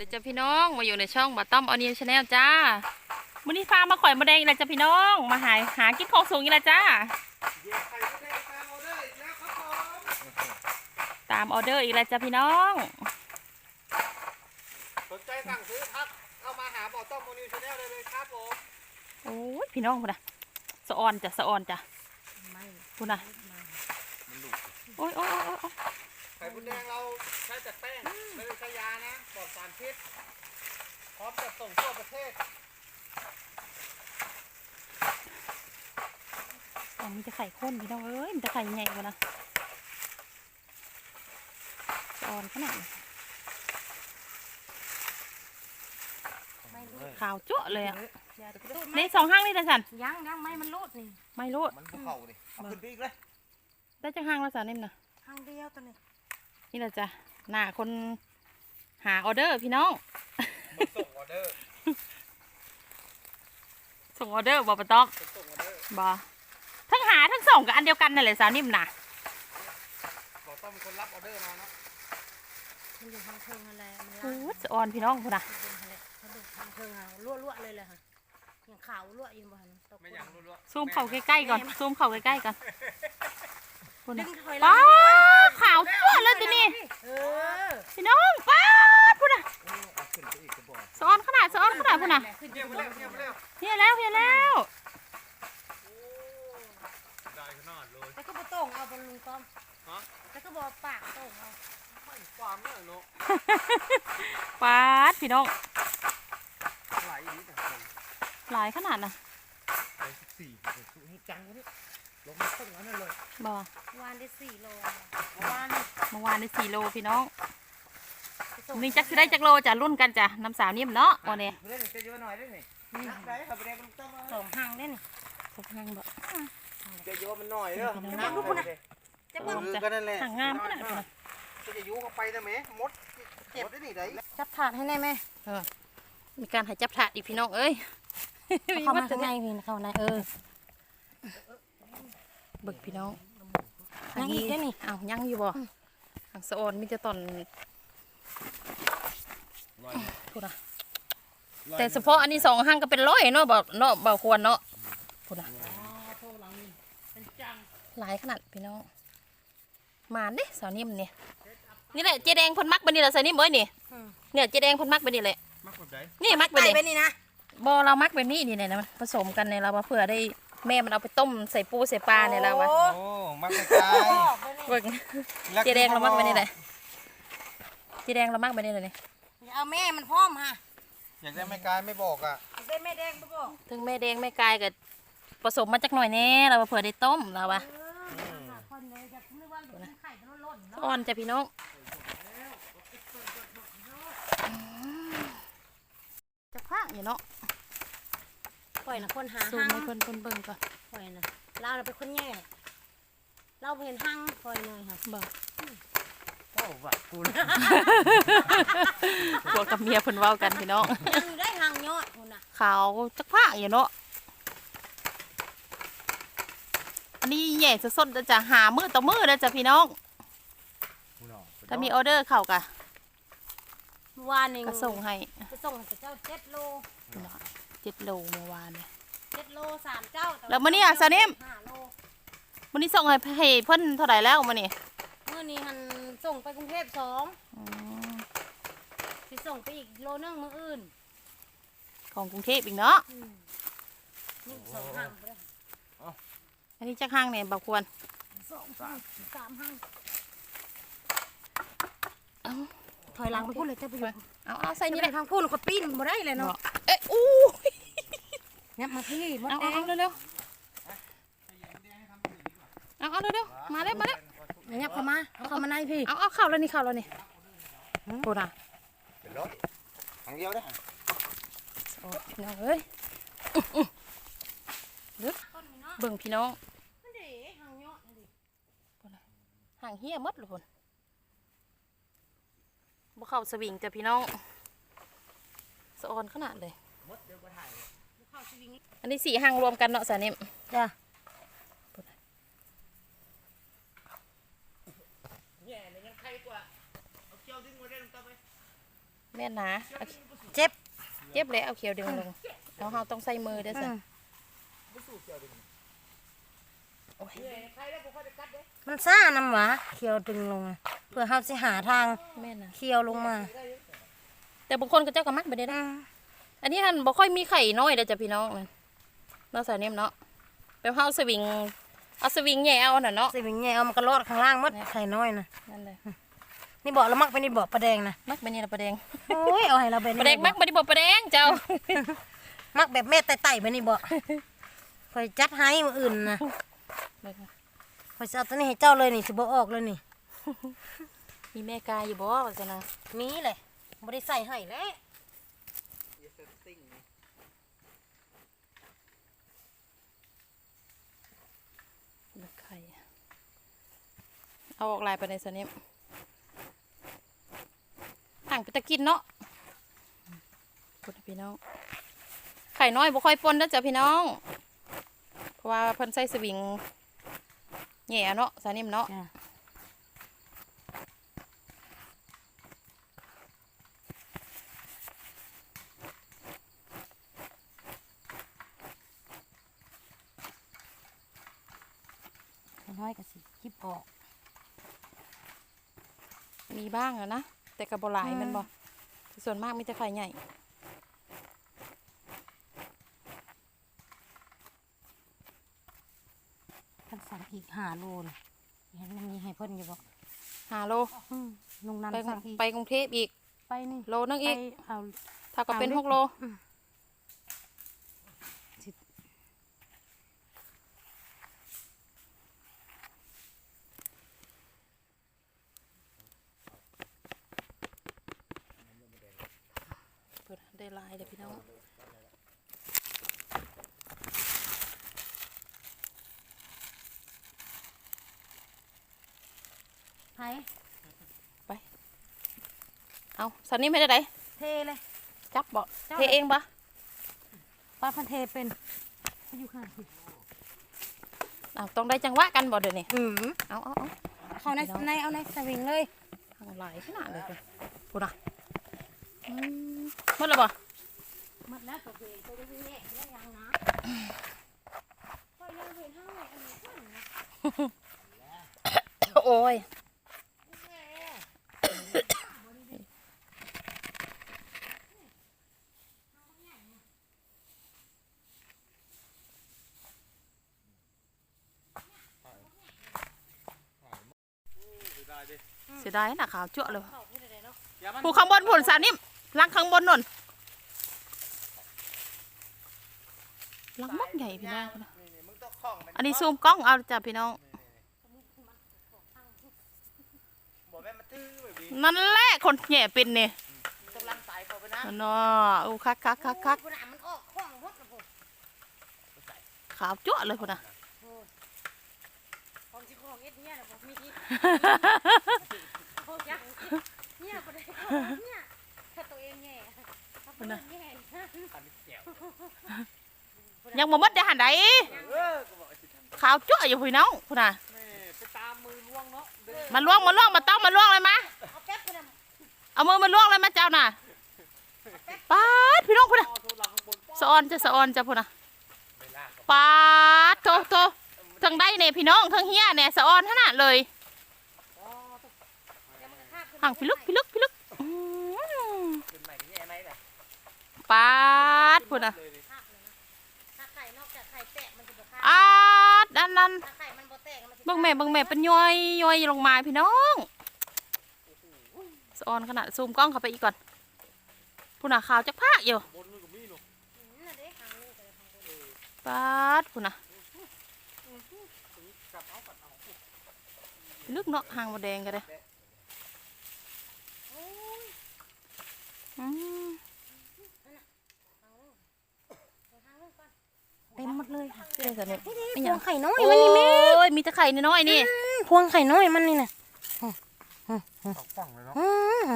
เดี๋ยวจ้าพี่น้องมาอยู่ในช่องบาต้อมออนิวชาแนลจ้ามื้อนี้ฟ้ามาข่อยมาแดงอีกแล้วจ้าพี่น้องมาหาหากินของสูงอีกแล้วจ้าเดี๋ยวไข่มดแดงตามออเดอร์อีกแล้วครับผมตามออเดอร์อีกแล้วจ้าพี่น้องสนใจสั่งซื้อทักเข้ามาหาบ่อต้มโมนิวชาแนลได้เลยครับผมโอ้ยพี่น้องพุ่นนะสะออนจ้ะสะออนจ้ะพุ่นนะโอ้ยโอ้ยโอ้ยโอ้ยโอ้ย ไข่มดแดงเราใช้แต่แป้งไม่ได้ใช้ยานะปลอดสารพิษพร้อมจะส่งทั่วประเทศอ๋อมีแต่ไข่ข้นพี่น้องเอ้ยมีแต่ไข่ใหญ่กว่านะสะออนขนาดนี้ขาวจั่วะเลยอะนี่สองห้างนี่นะสันยังยังไม่มันรูดนี่ไม่รู้มันภูเขาดิเอาขึ้นไปอีกเลยได้จังห้างแล้วสันนี่นะทางเดียวตัวนี้ นี่แหละจ้ะหน้าคนหาออเดอร์พี่น้องมันส่งออเดอร์ ส่งออเดอร์บอปะต้องมันส่งออเดอร์บอทั้งหาทั้งส่งกับอันเดียวกันนั่นแหละสาวนิ่มน่ะบ่อต้มเป็นคนรับออเดอร์มาเนาะมันอยู่ทางเทิงอะไรมันโอ้ล่างยสะออนพี่น้องพุ่นน่ะมันอยู่ทางเทิงอะรั่วๆเลยเลยค่ะอย่างขาวรั่วอยู่บ้านตกไม่อยากรู้ๆซูมเข่าใกล้ๆก่อนซูมเข่าใกล้ๆก่อน พุ่นดึน่ะงถอยหลัป้างขาวจั่วเลยตัวนี้เออพี่น้องป้าดพุ่นน่ะเอาขึ้นไปอีกกระบอกสะออนขนาดสะออนขนาดพุ่นน่ะขึ้นเงียบไปไปแล้วเงียบไปแล้วเฮียแล้วเฮียแล้วโอ้ได้ขนาดเลยแต่ก็บ่โต่งเอาบอลลุงต้อมฮะแต่ก็บอกปากโต่งเอาไม่ความเนี่ยเนาะป้าดพี่น้องไหลอีกแต่คนหลายขนาดน่ะ ไปสิบสี่ไปสู้ให้จังวะเนี่ย ลงมาต้นนั้นเลยบอวานได้สี่โลเมื่อวานนี่เมื่อวานได้สี่โลพี่น้องไปส่งนี่จักสิได้จักโลจ้ะรุ่นกันจ้ะน้ำสาวนิ่มเนาะวันนี้เล่นจะเยอะหน่อยได้ไหมนักได้ครับไปเรียนมันต้องมาสองหางได้นี่สะพังบ่จะเยอะมันหน่อยเด้อนักลูกพุ่นน่ะจะเอเบิ่งอก็นั่นแหละห่างงามขนาดพุ่นน่ะจะจะยุเข้าไปได้ไหมมดมดได้หนิได้จับถาดให้แน่แม่มีการหายจับถาดอีกพี่น้องเอ้ยเอาเข้ามาข้างในพี่เข้าในเออ เบิกพี่น้องยังอีกได้นี่อ้าวยังอยู่บ่ทางสะออนมีแต่ตอนพูดนะแต่เฉพาะอันนี้สองห้างก็เป็นร้อยเนาะบ่เนาะบ่ควรเนาะพูดนะหลายขนาดพี่น้องมาเด้สาวนิ่มเนี่ยนี่แหละเจ๊แดงเพ่นมักไปนี่แหละสาวนิ่มเอ้ยนี่เนี่ยเจ๊แดงเพ่นมักไปนี่แหละมากกว่าใจนี่มักไปไปนี่ไปนี่นะบอเรามักแบบนี้นี่เนี่ยนะมันผสมกันเนี่ยเราว่าเผื่อได้ แม่มันเอาไปต้มใส่ปูใส่ปลาเนี่ยเราว่าโอ้โอ้มากกว่าใจบอกไปนี่เบิ่งเจแดงเรามักไปนี่เลยเจแดงเรามักไปนี่เลยนี่อย่าเอาแม่มันพร้อมฮะอยากได้ไม่กายไม่บอกอะได้แม่แดงบ่บอกถึงแม่แดงแม่กายก็ผสมมาจากหน่อยแน่เราว่าเผื่อได้ต้มเราว่าเออคนเลยจะนึกว่าลูกไข่มันล่นๆเนาะอ่อนจ้ะพี่น้องจะพากอยู่เนาะ ปล่อยนะคนหาซูมหังให้เพิ่นเพิ่นเบิ่งก่อนปล่อยนะเราน่ะเป็นคนแย่เราเห็นหังปล่อยเลยค่ะบ่โอ้ว่ะคุณพวกกับเมียเพิ่นเว้ากันพี่น้องยังอยู่ได้หังยอดคุณน่ะขาวจักพากอยู่เนาะอันนี้แย่สดๆจะหามือต่อมือเด้อจ้ะพี่น้องถ้ามีออเดอร์เข้ากะเมื่อวานนี่ก็ส่งให้ไปส่งให้เจ้าเจ็ดโล เจ็ดโลเมื่อวานเนี่ย เจ็ดโลสามเจ้าต่แล้วมื้อนี้อะซานิ่ม ห้าโลวันนี้ส่งให้ให้เพิ่นเท่าไหร่แล้วมานี่เมื่อนี้หันส่งไปกรุงเทพสองสิส่งไปอีกโลนึงมื้ออื่นของกรุงเทพอีกเนาะ อืมนี่สองหังไปเลยอันนี้จักห้างเนี่ยบ่ควรสองหังสามหังเอ้าถอยหลังไปพูดเลยเจ้าไปอยู่เอาเอาใส่นี่นี่แหเลละยทางพูดเขาปีนบ่ได้เลยเนาะเอ๊ะอู้ นี่ยมาพี่มดเอาแดเอางเอาเร็วๆเอาเอาเร็วๆมาเร็วมาเร็วเนี่ยเข้ามาเอาเข้ามาในพี่เอาเอาเข้าแล้วนี่เข้าแล้วนี่โอ้น่ะเป็นรถทางเดียวได้โอ้พี่น้องเอ้ยลึกต้นนี้เนาะเบิ่งพี่น้องห่างเฮียหมดเลยพุ่นบ่เข้าสวิงจ้ะพี่น้องสะออนขนาดเลยเข้าสวิง อันนี้สี่ห้างรวมกันเนาะสานิมจ้ะแย่เลยยังใครกว่าเอาเจ้าดึงมาได้ลงตาไปแม่นนะเอาเจ็บเจ็บแล้วเอาเขียวดึงลงเอาเฮาต้องใส่มือเด้ออืสิมโอ้ยมันซ่านำหวะเคียวดึงลงอะเพื่อเฮาสิหาทางแม่นนะเคียวลงมา แต่บางคนก็เจ้าก็มักไปได้ อืนะมอันนี้หันบ่ค่อยมีไข่น้อยเด้อจ้ะพี่น้องนั่นเนาะสาวนิ่มเนาะแบบเฮาสวิงเอาสวิงแหย่เอาน่ะเนาะสิเป็นไงเอามันก็รอดข้างล่างหมดไข่น้อยนะนั่นเลยนี่บอกแล้วมักไปนี่บอกประแดงนะมักไปนี่ละประแดงโอ้ยเอาให้เราไปประแดงมักบ่ได้บ่ประแดงเจ้า มักแบบแม่ไต่ๆไปนี่บอกคอยจัดให้มืออื่นนะคอยจะเอาตัวนี้ให้เจ้าเลยนี่สิบ่ออกเลยนี่ มีแม่กายอยู่บ่ว่าซั่นนะมีเลยบ่ได้ใส่ให้แล้ว เยสเซตติ้งนี่ ไข่เอาออกลายไปในสนิมต่างไปตะกินเนาะพูดพี่น้อง ไข่น้อยบ่ค่อยปนนะจ้ะพี่น้อง เพราะว่าเพิ่นใส่สวิงแหย่เนาะสนิมเนาะ อยก็สิคิบออก มีบ้างอะนะ แต่กระบหลายอืมแมันบ่ส่วนมากมีแต่ไข่ใหญ่ท่านสั่งอีกห้าโลเลยเห็นมันมีให้เพิ่นอยู่บ่หาโลอืมลุงนันไปสั่งอีกไปกรุงเทพอีกไปนี่โลนึงไปอีกเอาเท่ากับเป็นเอาดิหกโล อืม เปิด ได้หลายเด้อพี่น้องไผเอาสันนี้ไม่ได้ไดเทเลย จับบ่จับเทเองบ่ป้าพันเทเป็นอยู่ข้างสิเอาต้องได้จังหวะกันบ่เดี๋ยวนี้อืมเอาเอาเอาเขาในพี่น้องในเอาในสวิงเลยเอาหลายขนาดเลยคุณพูดอะอืมห มดแล้วบ่หมดแล้วตัวเองตัวเองแยกแล้วยังนะก็ยังเห็นห้างไหนอันนี้ข้างนะโอ้ยดูได้ดิเสียดายนะขาวจั่วเลยเขาพูดอะไรเนาะอย่ามันผูกข้างบนผลสาวนิ่ม ลังข้างบนนนลังมักใหญ่พี่น้องนี่นี่มึงต้องคล้องมันอันนี้ซูมกล้องเอาจ้ะพี่น้องบอกแม่มาตื้อแบบนี้นั่นแหละคนแหย่เป็นเนี่ยกำลังสายเข้าไปนะเนาะอู้คักคักคักคักพูดอะมันออกข้องรถนะผมขาวจั่วเลยพุ่นน่ะของที่ของเอ็ดเนี่ย ถ้าตัวเองแง่อันนี้แจ๋วยังบ่หมดได้หันใดเออก็บอกไอ้ที่ทำขาวจั่วอยู่พี่น้องพุ่นน่ะม่ไปตามมือล้วงเนาะเดินมาล่วงมาล่วงมาต้องมาล่วงเลยมาเอาแป๊บคนละเอามือมาล่วงเลยมาเจ้าน่ะปาดพี่น้องพุ่นน่ะสะออนจะสะออนจะพุ่นน่ะปาดโตโตทั้งได้เนี่ยพี่น้องทั้งเฮียเนี่ยสะออนขนาดเลยห่างพิลึกพิลึกพิลึกอืม ขึ้นใหม่กันแย่ไหมล่ะ ป๊าดพุ่นน่ะเลยดิคาบเลยนะถ้าไข่นอกจากไข่แตกมันจะบ่คาบอาดอันนั้นถ้าไข่มันบ่แตกมันจะเบิ่งแม่เบิ่งแม่เป็นย้อยย้อยลงมาพี่น้องสะออนขนาดซูมกล้องเข้าไปอีกก่อนพุ่นน่ะขาวจักผ้าอยู่บนมือกับมีหนูอืมน่ะเด้หางนี่ก็เลยทางบนป๊าดพุ่นน่ะกลับเอากลับเอาพิลึกเนาะหางมดแดงกันเลย โอ้ย อืม หางนี่เดี๋ยวหางนี่ก่อน เต็มหมด เลยค่ะนี่เลยสะเนี่ยนี่ไม่นี่หพยัวงงไข่น้อยโอ้มันนี่แม่ยมีแต่ไข่น้อยๆนี่พวงไข่น้อยมันนี่นะเอาฟังเลยเนาะอืม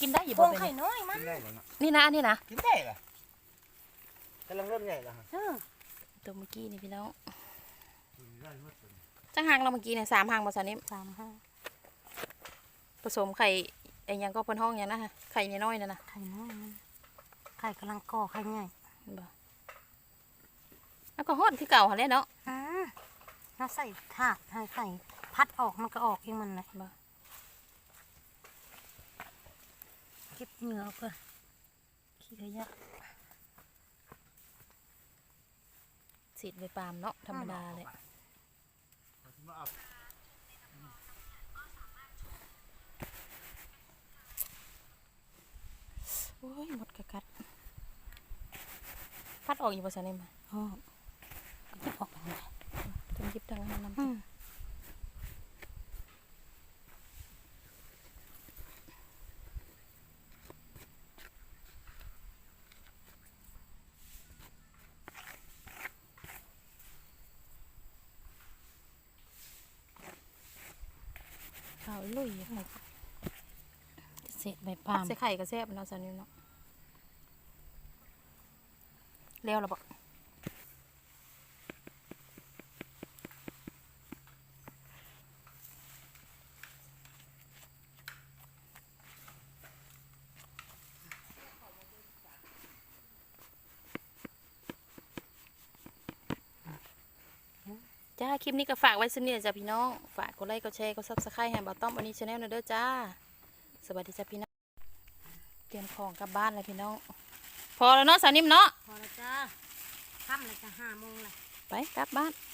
กินได้อยู่พบ่วงเป็นไข่น้อยมันกินได้เหรอเนาะนี่นะนี่นะกินได้เหรอกำลังเริ่มใหญ่แล้วฮะเออตัวเมื่อกี้นี่พี่น้องกินได้หมดเลยจังหางเราเมื่อกี้เนี่ยสามหางภาษานี้สามห้าผสมไข่ไอ้หยังก็เพิ่นห้องหยังนะฮะไข่น้อยๆนั่นน่ะไข่น้อยมันไข่กำลังก่อไข่ใหญ่บ่ แล้วก็ฮอดคือเก่าหั่นแหละเนาะอืมเราใส่ถาดให้ไข่พัดออกมันก็ออกเองมันเลยบ่เก็บเหงื่อเอาก่อนขี้ขยะสีดใบปาล์มเนาะธรรมดาแหละโอ้ยหมดกะกัดพัดออกอยู่บ่ซะนี่มาอ๋อจะ ออกไปไหนจนยิบทางนั้นนำอืมข้าวลุยอยู่ค่ะเศษใบปาล์มใส่ไข่ก็แซ่บเนาะซะนี่เนาะแล้วล่ะบ่ จ้า คลิปนี้ก็ฝากไว้สำเนียจ้ะพี่น้อง ฝากกดไลค์กดแชร์กดซับสไครต์ให้บ่าวต้อมอันนี้ชาแนลนะเด้อจ้า สวัสดีจ้ะพี่น้อง เตรียมของกลับบ้านเลยพี่น้อง พอแล้วเนาะสาวนิ่มเนาะ พอแล้วจ้าค่ำแล้วจะห้าโมงละไปกลับบ้านไ